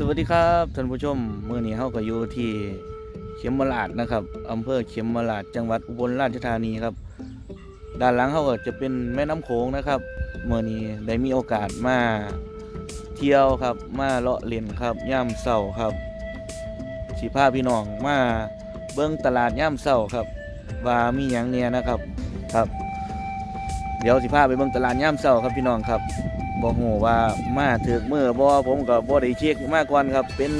สวัสดีครับท่านผู้ชมเมื่อนี้เฮาก็อยู่ที่เขมราชนะครับอำเภอเขมราชจังหวัดอุบลราชธานีครับ ด้านหลังเขาก็จะเป็นแม่น้ำโขงนะครับเมื่อนี้ได้มีโอกาสมาเที่ยวครับ มาเลาะเล่นครับย่ามเสาครับสิพาพี่น้องมาเบิ่งตลาดย่ามเสาครับ ว่ามีหยังเนี่ยนะครับครับ เดี๋ยวสิพาไปเบิ่งตลาดย่ามเสาครับพี่น้องครับ บอกหูว่ามาถึกมือบ่ผมกับ่ได้เช็คมาก่อนครับ เป็น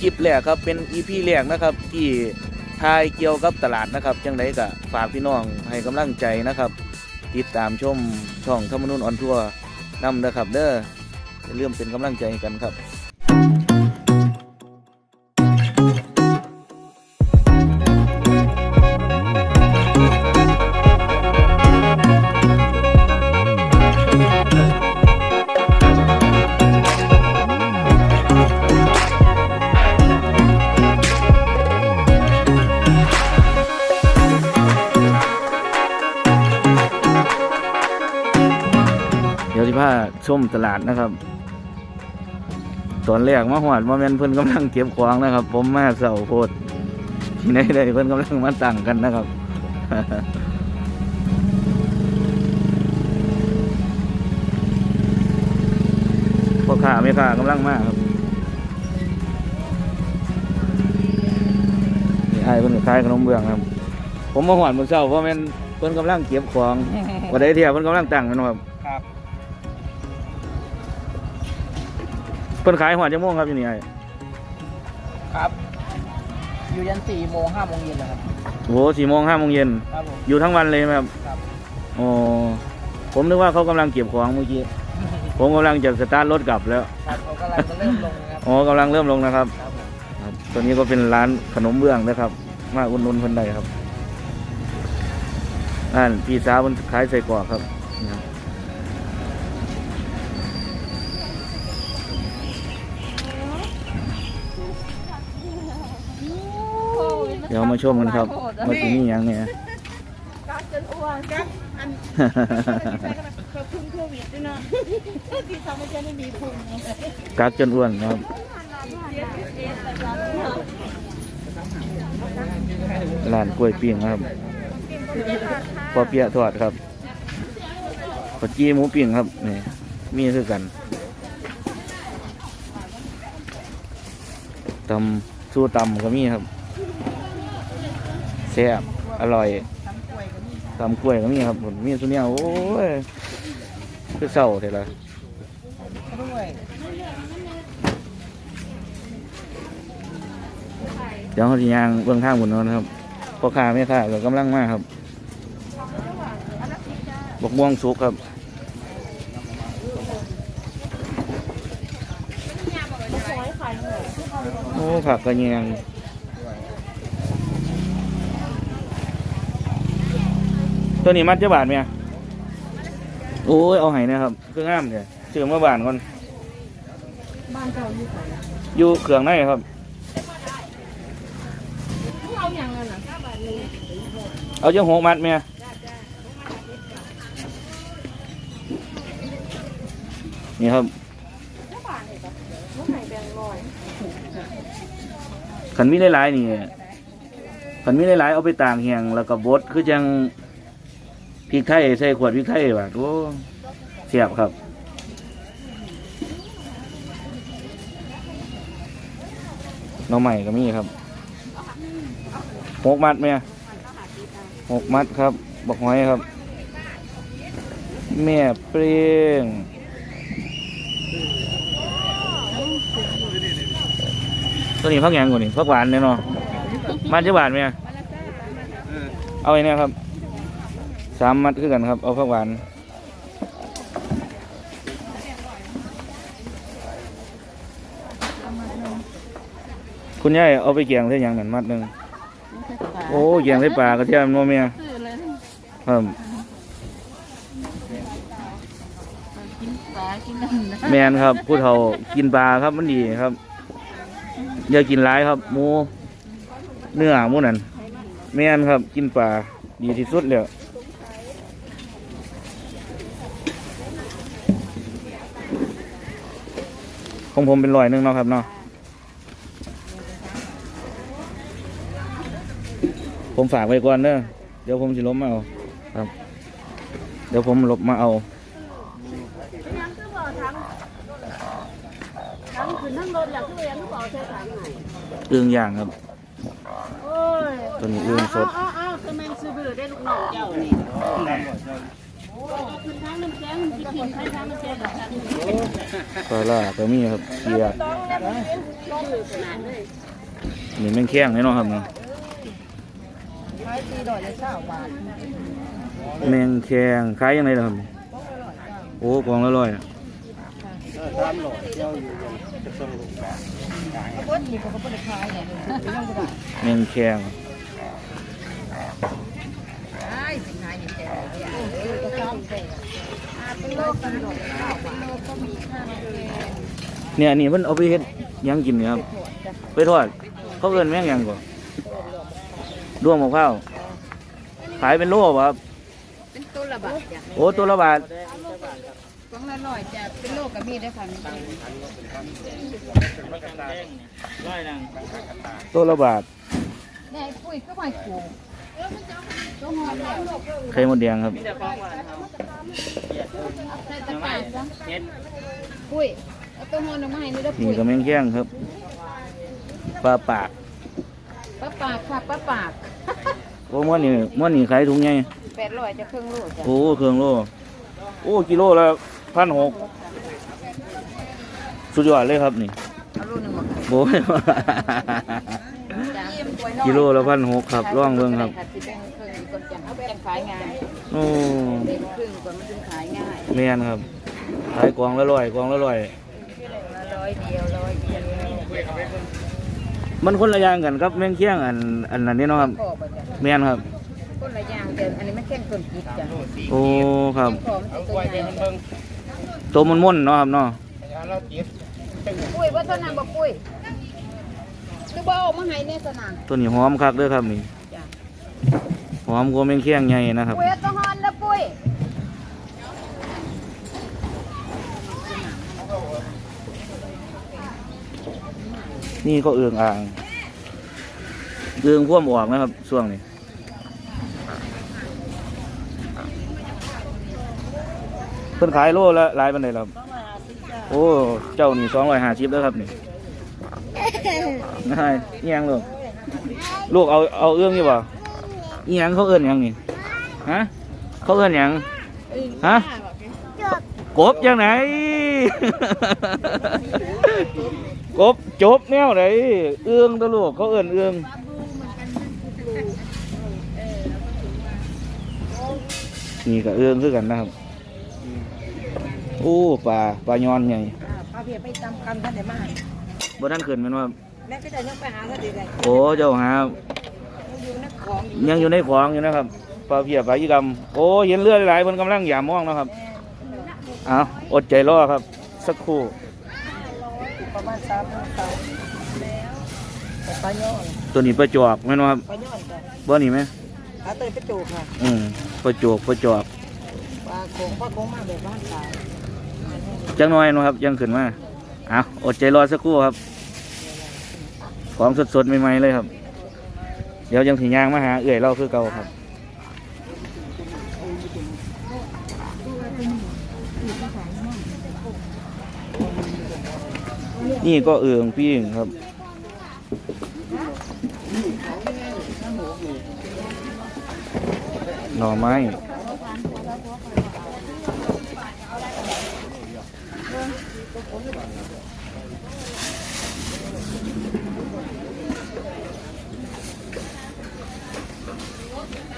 คลิปแรกครับเป็นอีพีแรกนะครับที่ทายเกี่ยวกับตลาดนะครับจังไดก็ฝากพี่น้องให้กำลังใจนะครับ ติดตามชมช่องธรรมนุนออนทัวร์นำนะครับ เด้ออย่าลืมเป็นกำลังใจกันครับ ชมตลาดนะครับ ตอนแรกมาหอดมาแม่นเพิ่นกำลังเก็บของนะครับ ผมมาเสาโพดที่ไหนได้เพิ่นกำลังมาตั้งกันนะครับพ่อค้าแม่ค้ากำลังมาครับนี่ไอ้เพิ่นก็ขายขนมเบื้องครับ ผมมาหอดมื้อเช้าเพราะแม่นเพิ่นกำลังเก็บของบ่ได้เที่ยวเพิ่นกำลังตั้งกันครับ เพิ่นขายหอดจังม่วงครับอยู่นี่ไอ้ครับ อยู่ยันสี่โมงห้าโมงเย็นนะครับ โอ้โหสี่โมงห้าโมงเย็น ครับผมอยู่ทั้งวันเลยไหมครับ ครับ โอ้ผมนึกว่าเขากำลังเก็บของเมื่อกี้ ผมกำลังจะสตาร์ทรถกลับแล้ว ครับเขากำลังจะเริ่มลงนะครับ อ๋อกำลังเริ่มลงนะครับ ครับผมครับตัวนี้ก็เป็นร้านขนมเบื้องนะครับ มาอุ่นนุนเพิ่นได้ครับนั่นพี่สาวมันขายใส่กรอกครับนะครับ ดี๋ยวมาชมกันครับว่าที่นี่ยังเนี่ยกักจนอ้วนกักอันขอบคุณโควิดด้วยเนาะที่ทำให้ฉันไม่มีพุงกักจนอ้วนนะครับร้านกล้วยปิ้งครับปอเปียะทอดครับขอจี้หมูปิ้งครับนี่มีคือกันตำสู้ตำก็มีครับ แซ่บอร่อยตำกล้วยก็มีครับผมมีสุเนียโอ้ยคือเศร้าเท่ละด้วยเดี๋ยวเขาจะยางเบื้องทางบนนั้นครับพ่อค้าแม่ค้าก็กำลังมาครับบกม่วงสุกครับโอ้ผักกระเนียง ตัวนี้มัดเจ้าบาทไหมอะโอ้ยเอาไห้นะครับเครื่องงามเนี่ยซื้อมาบานก่อนบ้านเก่าอยู่ไหนอยู่เครื่องในครับเอาอย่างนั้นนะเอาเจ้าหกมัดเมียนี่ครับลูกไหนแบงลอยขันมีหลายๆนี่ขันมีหลายๆเอาไปต่างแห่งแล้วก็บดคือจัง พริกไทย ใส่ขวดพริกไทยแบบโอ้เสียบครับ น้องใหม่ก็มีครับหกมัดเมียหกมัดครับบอกหอยครับ แม่เปรี้ยงตัวนี้พักหยังกว่านี่พักหวานเนี่ยเนาะมันจะหวานไหมเอาไอ้เนี่ยครับ สามมัดคือกันครับ เอาพักหวาน คุณยายเอาไปเกียงได้ยังนั่นมัดหนึ่งโอ้เกียงได้ปลากระเทียมโนเมียซื้อเลยครับกินปลากินนั่นนะแมนครับผู้เฒ่ากินปลาครับมันดีครับ อย่ากินร้ายครับหมูเนื้อหมูนั่นแมนครับกินปลาดีที่สุดแล้ว ของผมเป็นรอยหนึ่งเนาะครับเนาะผมฝากไว้ก่อนเนอะเดี๋ยวผมจะลบมาเอาครับ เดี๋ยวผมลบมาเอาเอื้องอย่างครับตัวนี้เอื้องสดอ้าอ้าคือแมงซื้อเบือได้ลูกน้อเจ้านี่ ปลาล่าก็มีครับเกียดนี่แม่งแข้งแน่นอนครับเนาะแมงแข้งขายยังไงล่ะครับ โอ้กล่องละร้อยอะเขาเบิ้ลนี่เขาก็ไม่ได้ขายเนี่ยยังก็ได้แมงแข้ง เออก็จ้างแต่เป็นโลกกันหรอกเก้าบาทโลกก็มีค่าเลยเนี่ยอันนี่เพิ่นเอาไปเฮ็ดหยังกินเนี่ยครับ ไปทอดเขาเอิ้นแมงหยังก่อนด้วงมะพร้าวขายเป็นโลบ่ครับ เป็นตัวละบาทจ้ะโอ้ตัวละบาทสองละร้อยจะเป็นโลก็มีได้ค่ะตัวละบาทแม่ปุ้ยก็ไม่ขู่ตัวหอมแล้ว ไข่มดแดงครับใส่ตะกร้าซะปุ้ยเอาตัวหอมออกมาให้นี่เด้อนี่ปุ้ยก็แมงแข้งครับปลาปากป้าปากค่ะป้าปากโอ้ม้วนนี่ม้วนนี่ขายถุงใหญ่แปดร้อยจะครึ่งโลจ้ะโอ้เครื่องโลโอ้กิโลละพันหกสุดยอดเลยครับนี่เอาโลหนึงหมดค่ะ โอ้ยจ้ะ กิโลละพันหกครับร่องเบิ่งครับสิแบ่งครึ่งก่อนจังเอาจังขายง่ายโอ้แบ่งครึ่งก่อนมันจึงขายง่ายแม่นครับขายกล่องละร้อยกล่องละร้อยละร้อยเดียวร้อยเดียวมันคนละอย่างกันครับแมงเคียงอันอันนั้นนี่เนาะครับขอบอะจ้ะแม่นครับคนละอย่างแต่อันนี้ไม่แข็งคนกินจ้ะโอ้ครับขอมนตัวใหญ่ตัวมันม่วนๆเนาะครับเนาะปุ้ยว่าเท่านั้นบ่ปุ้ย คือบ่เอามาให้เนี่ยสนานตัวนี้หอมคักเด้อครับนี่จ้ะหอมกว่าแมงเคียงใหญ่นะครับปุ้ยเอาตัวฮอนแล้วปุ้ยนี่ก็เอืองอ่างเอืองพ่วมออกนะครับช่วงนี้เพิ่นขายโลละหลายปานใดครับ โอ้ เจ้านี่สองร้อยห้าสิบแล้วครับนี่ นายอิหยังลูกลูกเอาเอาเอื้องอยู่ป่ะอิหยังเขาเอื้อนยังนี่ฮะเขาเอื้อนยังฮะกบยังไหนกบจบแนวไหนเอื้องตะลูกเขาเอื้อนเอื้องนี่ก็เอื้องคือกันนะครับโอ้ปลาปลายอนใหญ่พาเพียไปตามกันท่านได้มา บ่ท่านขึ้นแมันว่าแม่ก็จะยังไปหาท่านได้ไงโอ้เจ้าหาอยู่นักของอยู่ยังอยู่ในขวางอยู่นะครับปลาเพียปลายีกรรมโอ้เห็นเลือดหลายๆมันกำลังหยามมองนะครับเอาอดใจรอครับ สักครู่ประมาณ3โมงเช้าแล้วปลาย่อนตัวนี้ประจวบแม่นบ่ครับปลาย่อนจ้ะบ่นี่ไหมหาตัวไปจูกค่ะอืมประจวบประจวบปลาโขงปลาโขงมาแบบบ้านตายจังน้อยเนาะครับยังขึ้นมา เอาอดใจรอสักครู่ครับ ของสดๆใหม่ๆเลยครับ เดี๋ยวยังถึงยางมาหาเอื่อยเราคือเก่าครับนี่ก็เอืองปิ้งครับ หน่อไม้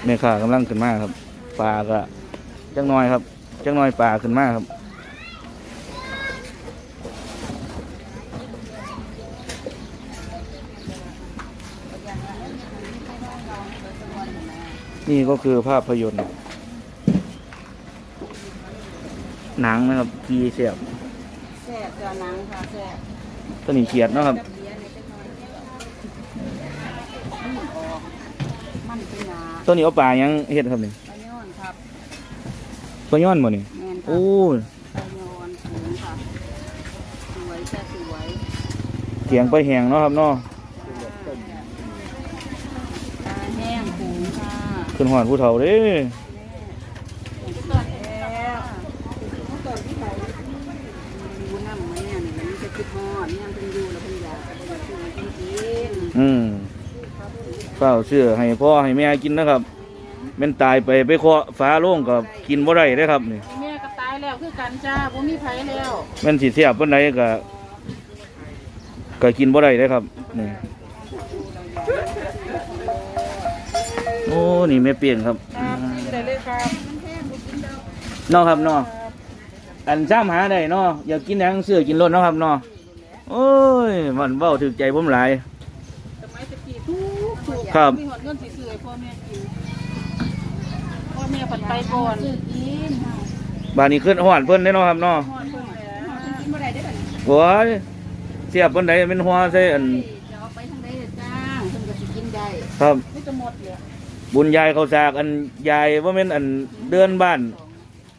แม่ค้ากำลังขึ้นมาครับปลาก็จังน้อยครับจังน้อยปลาขึ้นมาครับนี่ก็คือภาพยนตร์หนังนะครับกีเสียบแซ่บจ้ะหนังค่ะแซ่บตัวนี้เขียดเนาะครับเบียร์ในจังน้ อยมันเป็นหนาตัวนี้เอาปลายังเฮ็ดครับนี่ปลาย่อนครับปลาย้อนบ่นี่แม่นค่ะโอ้ปลาย่อนสูงค่ะสวยจ้ะสวยเถียงไปแหงเนาะครับเนาะปลาแห้งปูขึ้นหอดผู้เฒ่าเด้ดูน้ำมันเนี่ยมันจะคิดฮอดเนี่ยเพิ่นอยู่แล้วเพิ่นอยากเพิ่นอยากซื้อมากิน อืมเฝ้าเชื่อให้พ่อให้แม่กินนะครับแม่นตายไปไปเคาะฟ้าโล่งกับกินบ่ได้เด้อครับนี่แม่ก็ตายแล้วคือกันจ้าบ่มีไผแล้วแม่นสิเสียบปานใดก็ก็กินบ่ได้เด้อครับนี่โอ้นี่แม่เปียงครับครับกินได้เลยครับเนาะครับเนาะอันซ้ำหาได้เนาะอยากกินหยังเสื้อกินรถเนาะครับเนาะโอ้ยมันเว้าถึกใจผมหลาย สมัยตะกี้ทุกทุก ครับ มีหอดเงินสิซื้อให้พ่อแม่กินพ่อแม่ผันไปก่อนบ้านนี้ขึ้นหอดเพิ่นได้เนาะครับเนาะฮอดเพิ่นแล้วกินบ่ได้ได้อบัดนี้โอ้ยเสียบปานใดเป็นหัวใส่อันจะเอาไปทางใดล่ะจ้าเพิ่นก็สิกินได้ครับนี่จะหมดเลยบุญยายเขาสากอันยายว่าแม่นอันเดือนบ้าน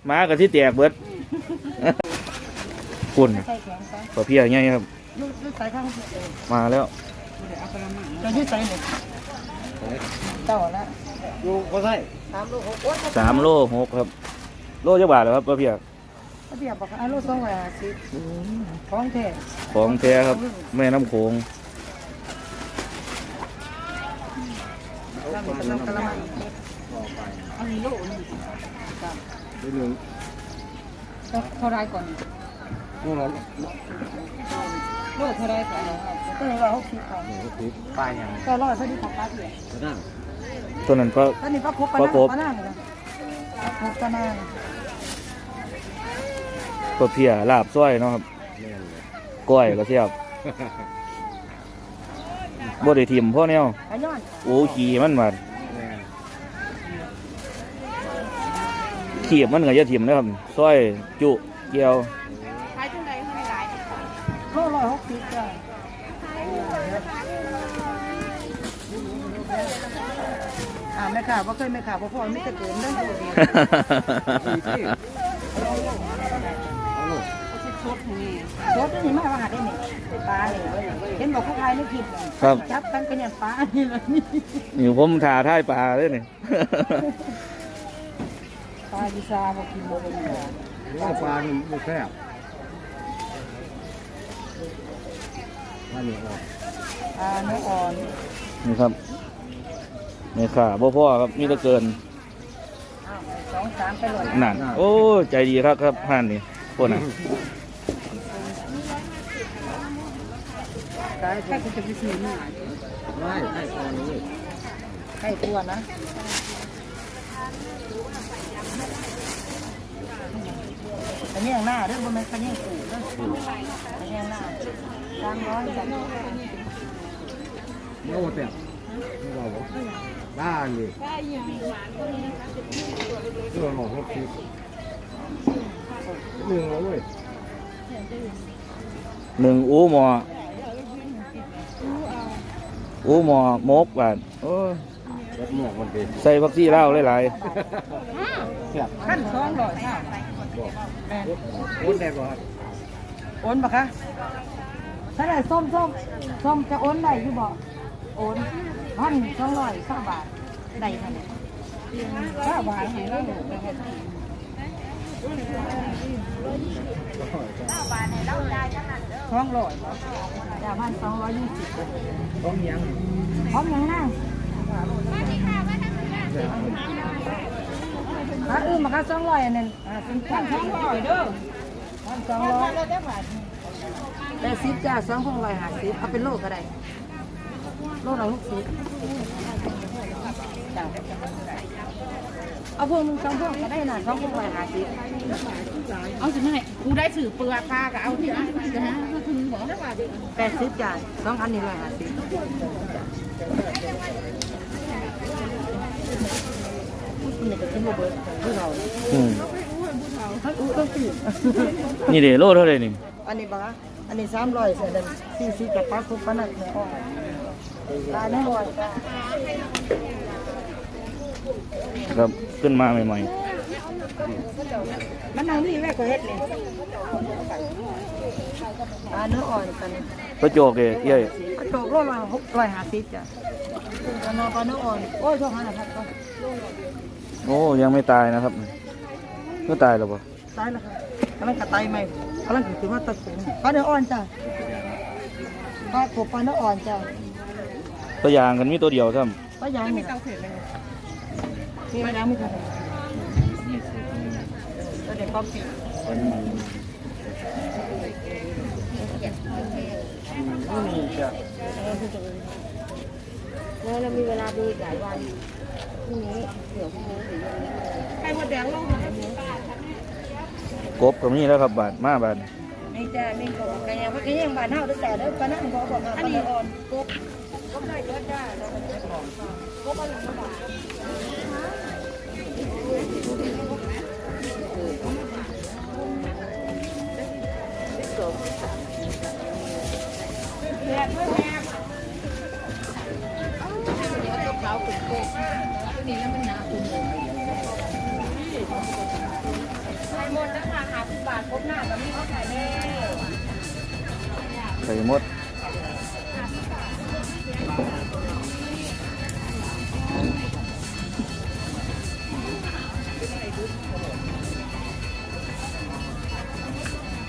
หมากับที่แตกเบิดคุณใส่แข็งซะขอเพียไงครับ ลูกลูกใส่ข้างเออมาแล้วจะยืดใส่หมด ต่อละลูกก็ใช่สามลูกหกโอ๊ยสามโลหกครับ โลจะบาทเหรอครับป้าเพียเขาเบียบบอกว่าอะลูกสองร้อยห้าสิบของแท้ของแท้ครับ แม่น้ำโขงแล้วมีกระมังกระมังอันนี้ลูกนี่ตัวหนึ่งเท่าไรก่อนตัวละ ลูกเท่าไรก่อนก็เลยร้อยหกสิบค่ะหนึ่งสิบป้ายยังก็ร้อยเท่านี้ของป้าเพียก็นั่งตัวนั้นก็ตอนนี้ป้าครบป้าครบป้าหน้าเลยป้าครบป้าหน้าป้าเพียลาบซ้อยเนาะครับก้อยก็เสียบบ่ได้ทิมพ่อแนวขย้อนโอ้ขี่มันมาขีบมันก็จะทิมนะครับซ้อยจุเกียว ข่าวว่าเคยไม่ข่าวเพราะพ่อไม่จะเกินเรื่องดูดีเอาลูกรถนี่มาว่าหาได้เนี่ยปลาเนี่ยเห็นบอกเขาขายในคลิปครับจับกันกันอย่างปลานี่เลยนี่นี่ผมถ่าท่ายปลาเลยนี่ปลาดิซาบอกกินโมเป็นปลาเนื้อปลานี่ไม่แซ่บว่านี่ออกปลาเนื้ออ่อนนี่ครับ นี่ค่ะบ่พ่อครับมีแต่เกินอ้าวสองสามไปเลยนั่นโอ้ใจดีครับครับห่านนี่พวกน่ะขายแค่คุณจะไปซื้อมาไม่ให้ตอนนี้ให้ตัวนะอันนี้อย่างหน้าเรื่องบนมันคันนี้สูงเรื่องอันนี้อย่างหน้าสามร้อยจ้ะโน่แซ่บ ไม่เราบอกบ้านนี่ตัวหลอกหกสิบหนึ่งแล้วเว้ยหนึ่งอูหมออูหมอมกบาดโอ้ยรับหมวกมันเป็นใส่ผักชีลาวหลายแซ่บขั้นสองร้อยค่ะบอกแม่โอนได้บ่ครับโอนปะคะถ้าได้ส้มส้มส้มจะโอนได้อยู่บ่โอน พันสองร้อยสามบาทได้ค่ะเนี่ยสามบาทให้เราดูได้ค่ะสองร้อยจ้าพันสองร้อยยี่สิบต้องยังพร้อมยังนั่งถ้าอื่นมาค่ะสองร้อยอันนั้นอ่าเป็นพันสองร้อยเด้อพันสองร้อยแต่สิบจ้าสองพงร้อยห้าสิบเอาเป็นโลก็ได้ โลละหกสิบจ้ะเอาพวงหนึ่งสองพวงก็ได้น่ะสองพงร้อยห้าสิบเอาสิมาให้กูได้สื่อเปลือกค่ะก็เอาที่อะจะหาก็ถึงบอกได้ว่าแปดสิบจ้าสองอันนี้ร้อยห้าสิบคุณเนี่ยจะกินโมเบิร์ตคือเราๆอืมทั้งอู้ทั้งปีนี่เด้โลเท่าไหร่นี่อันนี้บ้าอันนี้สามร้อยเศษเดิมสี่สิบกับปลาคุกปลาหนักเนี่ยอ๋อ ปลาแน่นอนจ้าครับขึ้นมาใหม่มันนั่งนี่แม่ก็เฮ็ดเลยปลาเนื้ออ่อนกันๆประโจกเด้เอ้ยกระโจกโลละหกร้อยห้าสิบจ้ะปลาโนปลาโนอ่อนโอ้ยชอบหาหน่ะครับก็โอ้ยังไม่ตายนะครับก็ตายแล้วบ่ตายแล้วครับกำลังกระต่ายใหม่กำลังถือว่าตะกุนปลาโนอ่อนจ้ะปลากบปลาโนอ่อนจ้ะ ตัวอย่างกันมีตัวเดียวซ้ปลายางนี่เตาเผ็ดเลยมีปลายางไม่ทันแล้วเด็กป๊อปปี้แล้วเรามีเวลาดูหลายวันพรุ่งนี้เดี๋ยวพรุ่งนี้หรือยังไงไข่มดแดงลงมากบก็มีแล้วครับบาทมาบาทนี่จ้ะนี่กบกันยังเมื่อกี้ยังบานเฮาด้วยแต่เด้อปลาหน้าของบอกมาปลาโนอ่อนกบ ได้ก็ได้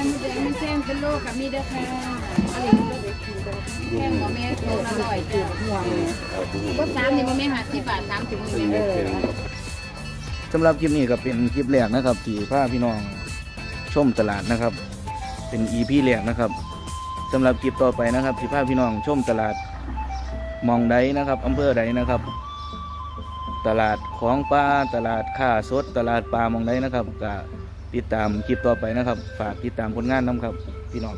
อาคารมีแดงมีแซมเป็นโลกับมีเด้อค่ะแค่หมอแม่โลละร้อยจ้ะห่วงก็สามนี่หมอแม่หาสิบบาทสามถุงนี่แม่สำหรับคลิปนี้ก็เป็นคลิปแรกนะครับที่พาพี่น้องชมตลาดนะครับ เป็น EP แรกนะครับสำหรับคลิปต่อไปนะครับที่พาพี่น้องชมตลาดหมองใดนะครับอำเภอใดนะครับ ตลาดของปลาตลาดค่าสด ตลาดปลาหมองใดนะครับก็ ติดตามคลิปต่อไปนะครับ ฝากติดตามผลงานน้ำครับ พี่น้อง